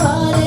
பாரு